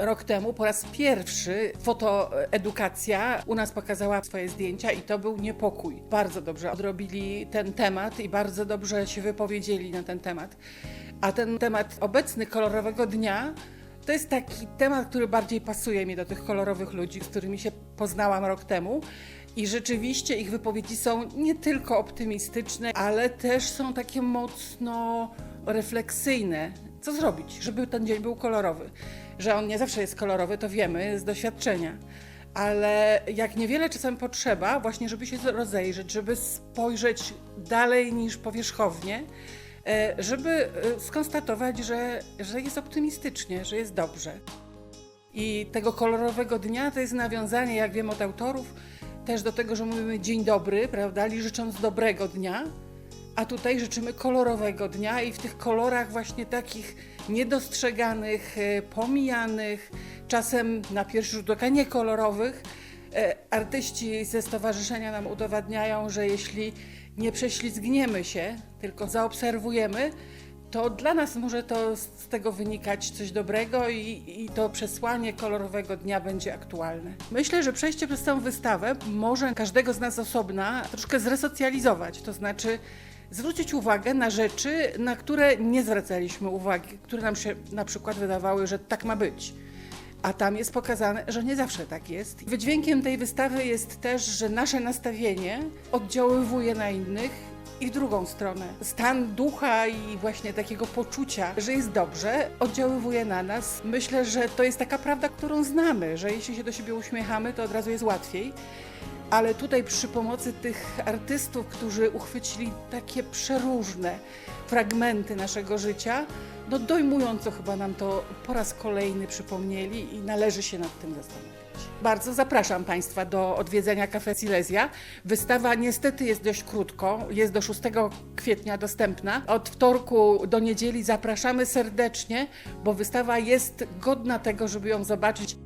rok temu po raz pierwszy fotoedukacja u nas pokazała swoje zdjęcia i to był niepokój. Bardzo dobrze odrobili ten temat i bardzo dobrze się wypowiedzieli na ten temat. A ten temat obecny kolorowego dnia to jest taki temat, który bardziej pasuje mi do tych kolorowych ludzi, z którymi się poznałam rok temu. I rzeczywiście ich wypowiedzi są nie tylko optymistyczne, ale też są takie mocno refleksyjne. Co zrobić, żeby ten dzień był kolorowy? Że on nie zawsze jest kolorowy, to wiemy z doświadczenia. Ale jak niewiele czasem potrzeba, właśnie żeby się rozejrzeć, żeby spojrzeć dalej niż powierzchownie, e, żeby e, skonstatować, że, że jest optymistycznie, że jest dobrze. I tego kolorowego dnia to jest nawiązanie, jak wiem od autorów, też do tego, że mówimy dzień dobry, prawda, życząc dobrego dnia, a tutaj życzymy kolorowego dnia i w tych kolorach właśnie takich niedostrzeganych, e, pomijanych, czasem na pierwszy rzut oka niekolorowych, e, artyści ze stowarzyszenia nam udowadniają, że jeśli nie prześlizgniemy się, tylko zaobserwujemy, to dla nas może to z tego wynikać coś dobrego i, i to przesłanie kolorowego dnia będzie aktualne. Myślę, że przejście przez tę wystawę może każdego z nas osobna troszkę zresocjalizować, to znaczy zwrócić uwagę na rzeczy, na które nie zwracaliśmy uwagi, które nam się na przykład wydawały, że tak ma być. A tam jest pokazane, że nie zawsze tak jest. Wydźwiękiem tej wystawy jest też, że nasze nastawienie oddziaływuje na innych i w drugą stronę. Stan ducha i właśnie takiego poczucia, że jest dobrze, oddziaływuje na nas. Myślę, że to jest taka prawda, którą znamy, że jeśli się do siebie uśmiechamy, to od razu jest łatwiej. Ale tutaj przy pomocy tych artystów, którzy uchwycili takie przeróżne fragmenty naszego życia, no dojmująco chyba nam to po raz kolejny przypomnieli i należy się nad tym zastanowić. Bardzo zapraszam Państwa do odwiedzenia Cafe Silesia. Wystawa niestety jest dość krótko, jest do 6 kwietnia dostępna. Od wtorku do niedzieli zapraszamy serdecznie, bo wystawa jest godna tego, żeby ją zobaczyć.